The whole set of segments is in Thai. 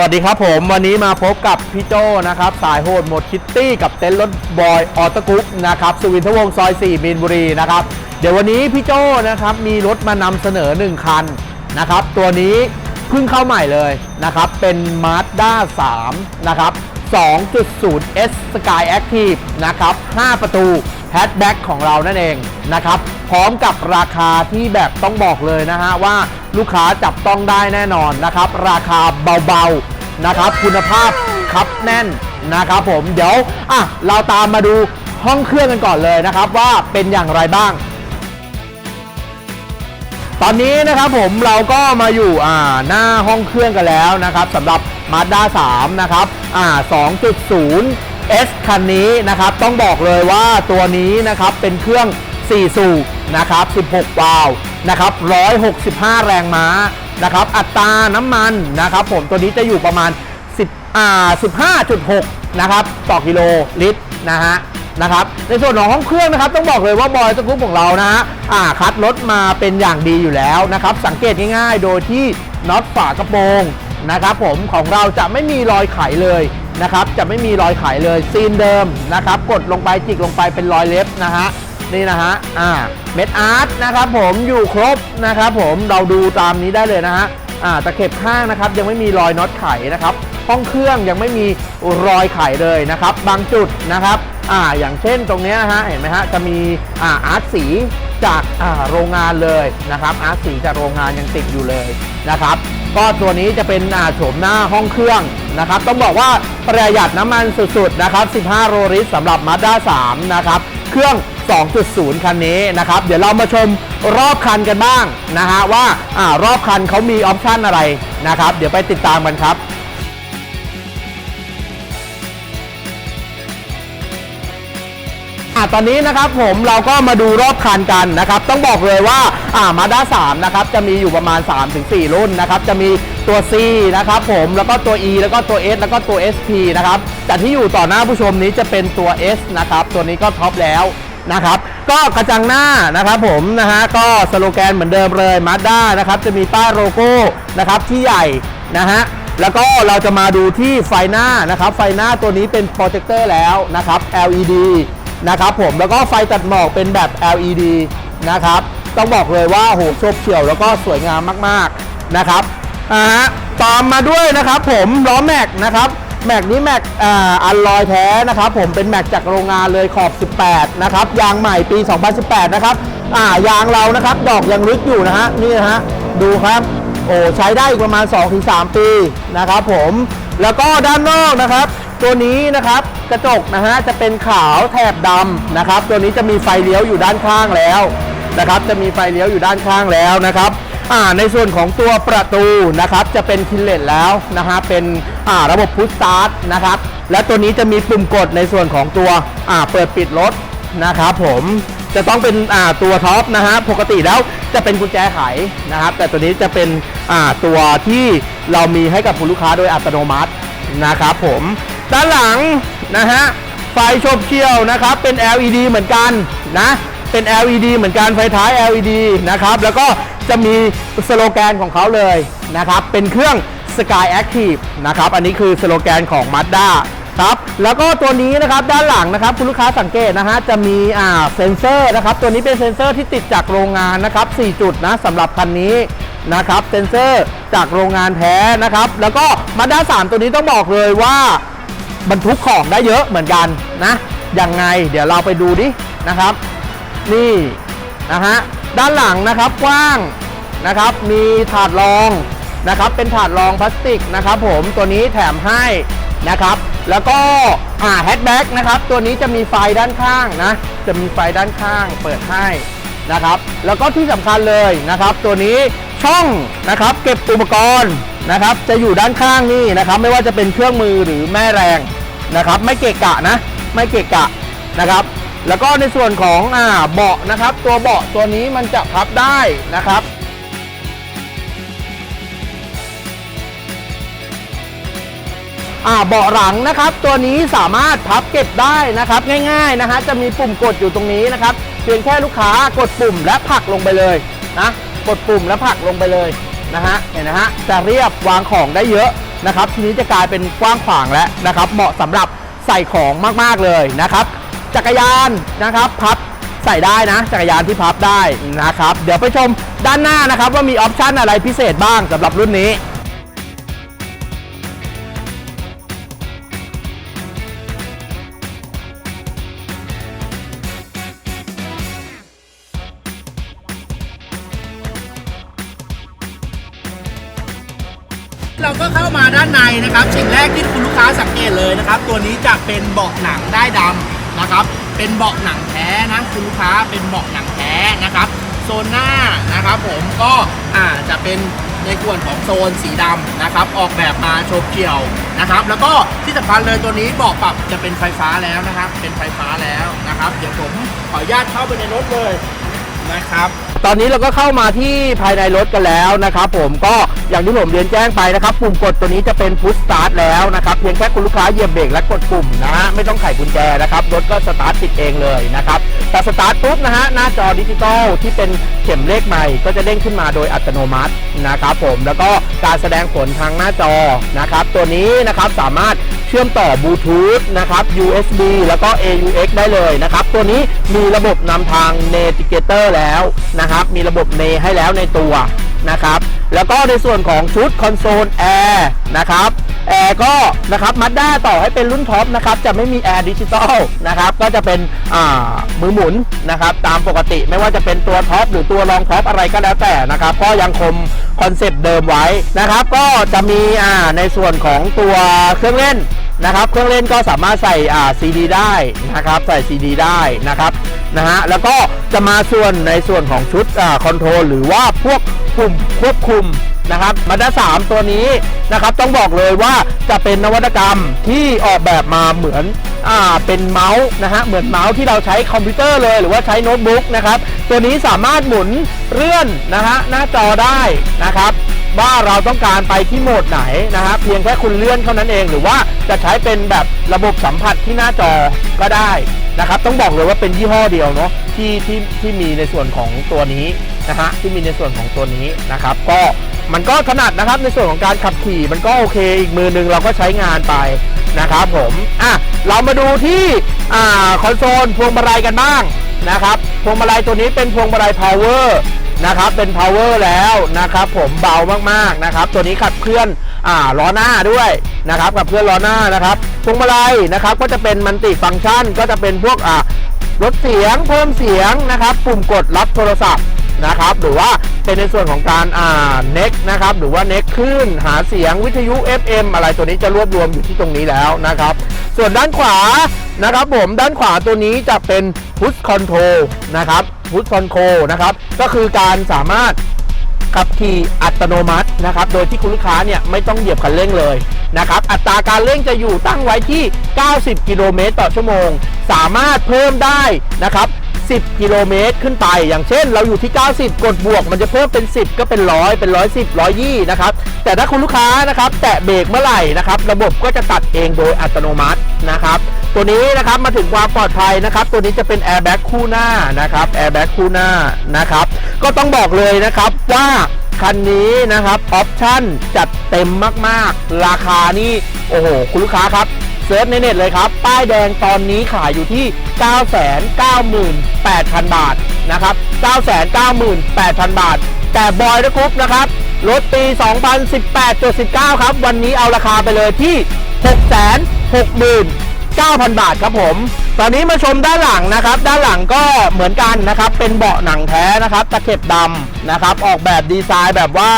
วัสดีครับผมวันนี้มาพบกับพี่โจนะครับ สายโหดหมดคิตตี้กับเต็นท์รถบอยออโตกรุ๊ปนะครับสุวินทวงศ์ซอย 4 มีนบุรีนะครับ เดี๋ยววันนี้พี่โจนะครับมีรถมานำเสนอ 1 คันนะครับ ตัวนี้เพิ่งเข้าใหม่เลยนะครับ เป็น Mazda 3 นะครับ 2.0 S Sky Active นะครับ 5 ประตูแฮชแบ็กของเรานั่นเองนะครับ พร้อมกับราคาที่แบบต้องบอกเลยนะฮะว่าลูกค้าจับต้องได้แน่นอนนะครับ ราคาเบาๆ นะครับ คุณภาพครับแน่นนะครับผมเดี๋ยวอะเราตามมาดูห้องเครื่องกันก่อนเลยนะครับ ว่าเป็นอย่างไรบ้าง ตอนนี้นะครับผมเราก็มาอยู่อ่าหน้าห้องเครื่องกันแล้วนะครับสำหรับ Mazda 3 นะครับอ่า2.0 S คันนี้นะครับ ต้องบอกเลยว่าตัวนี้นะครับเป็นเครื่อง 4 สูบนะครับ 16 วาล์วนะครับ 165 แรงม้า นะครับ อัตราน้ำมันนะครับ ผมตัวนี้จะอยู่ประมาณ 10อ่า15.6 นะครับ ต่อกิโลลิตรนะฮะนะครับในส่วนของห้องเครื่องนะครับต้องบอกเลยว่าบอยสกุ๊ปของเรานะฮะอ่าคัดรถมาเป็นอย่างดีอยู่แล้วนะครับ สังเกตง่ายๆ โดยที่น็อตฝากระโปรงนะครับ ผมของเราจะไม่มีรอยไขเลยนะครับ จะไม่มีรอยไขเลยซีนเดิมนะครับ กดลงไปจิกลงไปเป็นรอยเล็บนะฮะ นี่นะฮะ อ่า เม็ดอาร์ตนะครับผมอยู่ครบนะครับผมเราดูตามนี้ได้เลยนะฮะ อ่า ตะเข็บข้างนะครับ ยังไม่มีรอยน็อตไขนะครับ ห้องเครื่องยังไม่มีรอยไขเลยนะครับ บางจุดนะครับ อ่า อย่างเช่นตรงนี้นะฮะ เห็นไหมฮะ จะมี อ่า อาร์ตสีจากอ่าโรงงานเลยนะครับ อาร์ตสีจากโรงงานยังติดอยู่เลยนะครับ ก็ตัวนี้จะเป็นอ่าโฉมหน้าห้องเครื่องนะครับ ต้องบอกว่าประหยัดน้ำมันสุดๆนะครับ 15โรลิตรสำหรับ Mazda 3 นะครับ เครื่อง 2.0 คันนี้นะครับ เดี๋ยวเรามาชมรอบคันกันบ้างนะฮะว่าอ่ารอบคันเขามีออปชันอะไรนะครับ เดี๋ยวไปติดตามกันครับตอนนี้นะครับผมเราก็มาดูรอบคันกันนะครับ ต้องบอกเลยว่าอ่ามาด้า3นะครับจะมีอยู่ประมาณ 3-4 รุ่นนะครับ จะมีตัว C นะครับผมแล้วก็ตัว E แล้วก็ตัว S แล้วก็ตัว SP นะครับแต่ที่อยู่ต่อหน้าผู้ชมนี้จะเป็นตัว S นะครับ ตัวนี้ก็ท็อปแล้ว นะครับ ก็กระจังหน้านะครับผมนะฮะก็สโลแกนเหมือนเดิมเลยมาด้านะครับจะมีป้ายโลโก้นะครับที่ใหญ่นะฮะแล้วก็เราจะมาดูที่ไฟหน้านะครับ ไฟหน้าตัวนี้เป็นโปรเจคเตอร์แล้วนะครับ LED นะครับผมแล้วก็ไฟตัดหมอกเป็นแบบ LED นะครับต้องบอกเลยว่าโหโฉบเฉียวแล้วก็สวยงามมากๆนะครับอ่าตามมาด้วยนะครับผมล้อแม็กนะครับ แม็กนี้แม็กอัลลอยแท้นะครับผมเป็นแม็กจากโรงงานเลยขอบ 18 นะครับ ยางใหม่ปี 2018 นะครับอ่ายางเรานะครับ ดอกยังลึกอยู่นะฮะนี่นะฮะดูครับโอ้ใช้ได้อีกประมาณ 2-3 ปีนะครับผมแล้วก็ด้านนอกนะครับ ตัวนี้นะครับกระจกนะฮะจะเป็นขาวแถบดำนะครับ ตัวนี้จะมีไฟเลี้ยวอยู่ด้านข้างแล้วนะครับ จะมีไฟเลี้ยวอยู่ด้านข้างแล้วนะครับ อ่าในส่วนของตัวประตูนะครับจะเป็นคินเลตแล้วนะฮะเป็นอ่าระบบพุชสตาร์ทนะครับและตัวนี้จะมีปุ่มกดในส่วนของตัวอ่าเปิดปิดรถนะครับผมจะต้องเป็นอ่าตัวท็อปนะฮะปกติแล้วจะเป็นกุญแจไขนะครับ แต่ตัวนี้จะเป็นอ่าตัวที่เรามีให้กับคุณลูกค้าโดยอัตโนมัตินะครับผมด้านหลังนะฮะไฟโฉบเฉี่ยวนะครับเป็น LED เหมือนกันนะเป็น LED เหมือนกันไฟท้าย LED นะครับแล้วก็ จะมีสโลแกนของเขาเลยนะครับ เป็นเครื่อง Sky Active นะครับ อันนี้คือสโลแกนของ Mazda ครับ แล้วก็ตัวนี้นะครับด้านหลังนะครับคุณลูกค้าสังเกตนะฮะจะมีอ่าเซนเซอร์นะครับ ตัวนี้เป็นเซนเซอร์ที่ติดจากโรงงานนะครับ 4 จุดนะสำหรับคันนี้นะครับเซนเซอร์จากโรงงานแท้นะครับ แล้วก็มาด้า3ตัวนี้ต้องบอกเลยว่าบรรทุกของได้เยอะเหมือนกันนะยังไงเดี๋ยวเราไปดูดินะครับ นี่นะฮะด้านหลังนะครับกว้าง นะครับ มีถาดรองนะครับ เป็นถาดรองพลาสติกนะครับ ผมตัวนี้แถมให้นะครับ แล้วก็อ่าแฮชแบ็กนะครับ ตัวนี้จะมีไฟด้านข้างนะ จะมีไฟด้านข้างเปิดให้นะครับ แล้วก็ที่สำคัญเลยนะครับ ตัวนี้ช่องนะครับ เก็บอุปกรณ์นะครับ จะอยู่ด้านข้างนี่นะครับ ไม่ว่าจะเป็นเครื่องมือหรือแม่แรงนะครับ ไม่เกะกะนะ ไม่เกะกะนะครับแล้วก็ในส่วนของอ่าเบาะนะครับ ตัวเบาะตัวนี้มันจะพับได้นะครับ อ่าเบาะหลังนะครับ ตัวนี้สามารถพับเก็บได้นะครับ ง่ายๆนะฮะจะมีปุ่มกดอยู่ตรงนี้นะครับเพียงแค่ลูกค้ากดปุ่มและผลักลงไปเลยนะกดปุ่มและผลักลงไปเลยนะฮะเห็นนะฮะจะเรียบวางของได้เยอะนะครับ ทีนี้จะกลายเป็นกว้างขวางแล้วนะครับ เหมาะสำหรับใส่ของมากๆเลยนะครับ จักรยานนะครับพับใส่ได้นะ จักรยานที่พับได้นะครับ เดี๋ยวไปชมด้านหน้านะครับ ว่ามีออปชันอะไรพิเศษบ้างสำหรับรุ่นนี้ มาด้านในนะครับสิ่งแรกที่คุณลูกค้าสังเกตเลยนะครับ ตัวนี้จะเป็นเบาะหนังได้ดำนะครับ เป็นเบาะหนังแท้นะคุณลูกค้าเป็นเบาะหนังแท้นะครับ โซนหน้านะครับผมก็อ่าจะเป็นในส่วนของโซนสีดำนะครับ ออกแบบมาโฉบเฉี่ยวนะครับ แล้วก็ที่สำคัญเลยตัวนี้เบาะปรับจะเป็นไฟฟ้าแล้วนะครับ เป็นไฟฟ้าแล้วนะครับ เดี๋ยวผมขออนุญาตเข้าไปในรถเลย นะครับ ตอนนี้เราก็เข้ามาที่ภายในรถกันแล้วนะครับผมก็อย่างที่ผมเรียนแจ้งไปนะครับ ปุ่มกดตัวนี้จะเป็นพุชสตาร์ทแล้วนะครับเพียงแค่คุณลูกค้าเหยียบเบรกและกดปุ่มนะฮะไม่ต้องไขกุญแจนะครับรถก็สตาร์ทติดเองเลยนะครับแต่สตาร์ทปุ๊บนะฮะหน้าจอดิจิตอลที่เป็นเข็มเลขใหม่ ก็จะเด้งขึ้นมาโดยอัตโนมัตินะครับผมแล้วก็การแสดงผลทางหน้าจอนะครับตัวนี้นะครับสามารถ เชื่อมต่อบลูทูธนะครับ USB แล้วก็ AUX ได้เลยนะครับ ตัวนี้มีระบบนำทาง Navigator แล้วนะครับ มีระบบเนให้แล้วในตัวนะครับ แล้วก็ในส่วนของชุดคอนโซลแอร์นะครับ แอร์ก็นะครับมัดด้าต่อให้เป็นรุ่นท็อปนะครับจะไม่มีแอร์ดิจิตอลนะครับก็จะเป็นมือหมุนนะครับตามปกติไม่ว่าจะเป็นตัวท็อปหรือตัวรองท็อปอะไรก็แล้วแต่นะครับก็ยังคงคอนเซปต์เดิมไว้นะครับก็จะมีในส่วนของตัวเครื่องเล่น นะครับเครื่องเล่นก็สามารถใส่อ่าซีดีได้นะครับใส่ซีดีได้นะครับนะฮะแล้วก็จะมาส่วนในส่วนของชุดอ่าคอนโทรลหรือว่าพวกปุ่มควบคุมนะครับมาด้าสามตัวนี้นะครับต้องบอกเลยว่าจะเป็นนวัตกรรมที่ออกแบบมาเหมือนอ่าเป็นเมาส์นะฮะเหมือนเมาส์ที่เราใช้คอมพิวเตอร์เลยหรือว่าใช้โน้ตบุ๊กนะครับตัวนี้สามารถหมุนเลื่อนนะฮะหน้าจอได้นะครับ ว่าเราต้องการไปที่โหมดไหนนะฮะเพียงแค่คุณเลื่อนเท่านั้นเอง หรือว่าจะใช้เป็นแบบระบบสัมผัสที่หน้าจอก็ได้นะครับ ต้องบอกเลยว่าเป็นยี่ห้อเดียวเนาะที่ที่ที่มีในส่วนของตัวนี้นะฮะที่มีในส่วนของตัวนี้นะครับ ก็มันก็ถนัดนะครับในส่วนของการขับขี่มันก็โอเค อีกมือหนึงเราก็ใช้งานไปนะครับผมอะเรามาดูที่อ่าคอนโซลพวงมาลัยกันบ้างนะครับพวงมาลัยตัวนี้เป็นพวงมาลัย power นะครับเป็น power แล้วนะครับผมเบามากๆนะครับตัวนี้ขับเคลื่อนอ่าล้อหน้าด้วยนะครับขับเคลื่อนล้อหน้านะครับพวงมาลัยนะครับก็จะเป็นมันติฟังก์ชัน ก็จะเป็นพวกอ่าลดเสียงเพิ่มเสียงนะครับปุ่มกดรับโทรศัพท์นะครับหรือว่าเป็นในส่วนของการอ่าเน็กนะครับหรือว่าเน็กขึ้นหาเสียงวิทยุ FM อะไรตัวนี้จะรวบรวมอยู่ที่ตรงนี้แล้วนะครับ ส่วนด้านขวา นะครับผมด้านขวาตัวนี้จะเป็นพุชคอนโทรนะครับพุชคอนโทรนะครับ ก็คือการสามารถขับขี่อัตโนมัตินะครับ โดยที่คุณลูกค้าเนี่ยไม่ต้องเหยียบคันเร่งเลยนะครับ อัตราการเร่งจะอยู่ตั้งไว้ที่ 90 กิโลเมตรต่อชั่วโมง สามารถเพิ่มได้นะครับ 10 กิโลเมตรขึ้นไป อย่างเช่น เราอยู่ที่ 90 กดบวก มันจะเพิ่มเป็น 10 ก็เป็น 100 เป็น 110 120 นะครับ แต่ถ้าคุณลูกค้านะครับแตะเบรกเมื่อไหร่นะครับระบบก็จะตัดเองโดยอัตโนมัตินะครับตัวนี้นะครับมาถึงความปลอดภัยนะครับตัวนี้จะเป็นแอร์แบ็กคู่หน้านะครับแอร์แบ็กคู่หน้านะครับก็ต้องบอกเลยนะครับว่าคันนี้นะครับออปชั่นจัดเต็มมากๆ ราคานี่โอ้โหคุณลูกค้าครับ เซิร์ชในเน็ตเลยครับ ป้ายแดงตอนนี้ขายอยู่ที่ 998,000 บาทนะครับ 998,000 บาท แต่บอยนะกรุ๊ปนะครับรถปี 2018.19 ครับ วันนี้เอาราคาไปเลยที่ 669,000 บาทครับผม ตอนนี้มาชมด้านหลังนะครับ ด้านหลังก็เหมือนกันนะครับ เป็นเบาะหนังแท้นะครับ ตะเข็บดำนะครับ ออกแบบดีไซน์แบบว่า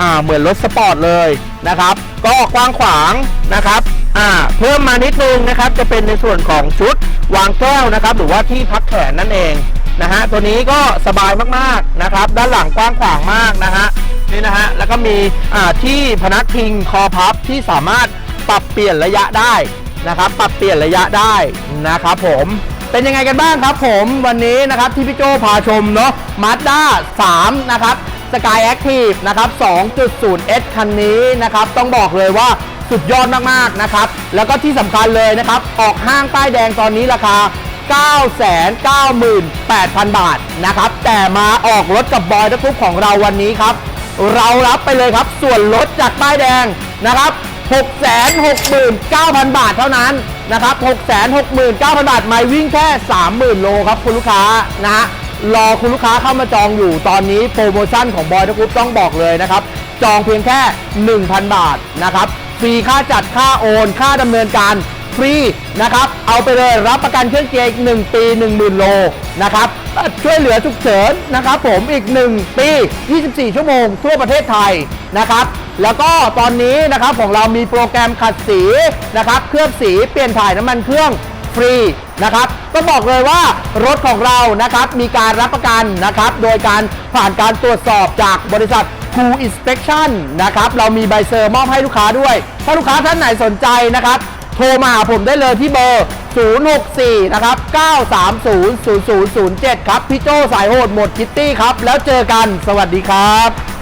อ่า เหมือนรถสปอร์ตเลยนะครับ ก็กว้างขวางนะครับ อ่าเพิ่มมานิดนึงนะครับจะเป็นในส่วนของชุดวางแก้วนะครับ หรือว่าที่พักแขนนั่นเองนะฮะตัวนี้ก็สบายมากๆนะครับ ด้านหลังกว้างขวางมากนะฮะนี่นะฮะแล้วก็มีอ่าที่พนักพิงคอพับที่สามารถปรับเปลี่ยนระยะได้นะครับ ปรับเปลี่ยนระยะได้นะครับผมเป็นยังไงกันบ้างครับผมวันนี้นะครับที่พี่โจพาชมเนาะมาสด้า3นะครับสกายแอคทีฟนะครับ 2.0S คันนี้นะครับ ต้องบอกเลยว่า สุดยอดมากๆนะครับ แล้วก็ที่สำคัญเลยนะครับ ออกห้างป้ายแดงตอนนี้ราคา 998,000 บาทนะครับ แต่มาออกรถกับบอยทุกของเราวันนี้ครับ เรารับไปเลยครับ ส่วนลดจากป้ายแดงนะครับ 669,000 บาทเท่านั้นนะครับ 669,000 บาทไม่วิ่งแค่ 30,000 โลครับคุณลูกค้านะฮะรอคุณลูกค้าเข้ามาจองอยู่ตอนนี้โปรโมชั่นของบอยทกรุ๊ปต้องบอกเลยนะครับ จองเพียงแค่ 1,000 บาทนะครับ ฟรีค่าจัดค่าโอน ค่าดำเนินการฟรีนะครับ เอาไปเลยรับประกันเครื่องเกียร์อีก 1 ปี 10,000 โลนะครับเอ่อช่วยเหลือฉุกเฉินนะครับผมอีก 1 ปี 24 ชั่วโมง ทั่วประเทศไทยนะครับ แล้วก็ตอนนี้นะครับของเรามีโปรแกรมขัดสีนะครับเคลือบสีเปลี่ยนถ่ายน้ำมันเครื่องฟรีนะครับก็บอกเลยว่ารถของเรานะครับมีการรับประกันนะครับ โดยการผ่านการตรวจสอบจากบริษัท Cool Inspection นะครับเรามีใบเซอร์มอบให้ลูกค้าด้วย ถ้าลูกค้าท่านไหนสนใจนะครับ โทรมาหาผมได้เลยที่เบอร์ 064 นะครับ 930 0007 ครับ พี่โจสายโหดหมดคิตตี้ครับ แล้วเจอกันสวัสดีครับ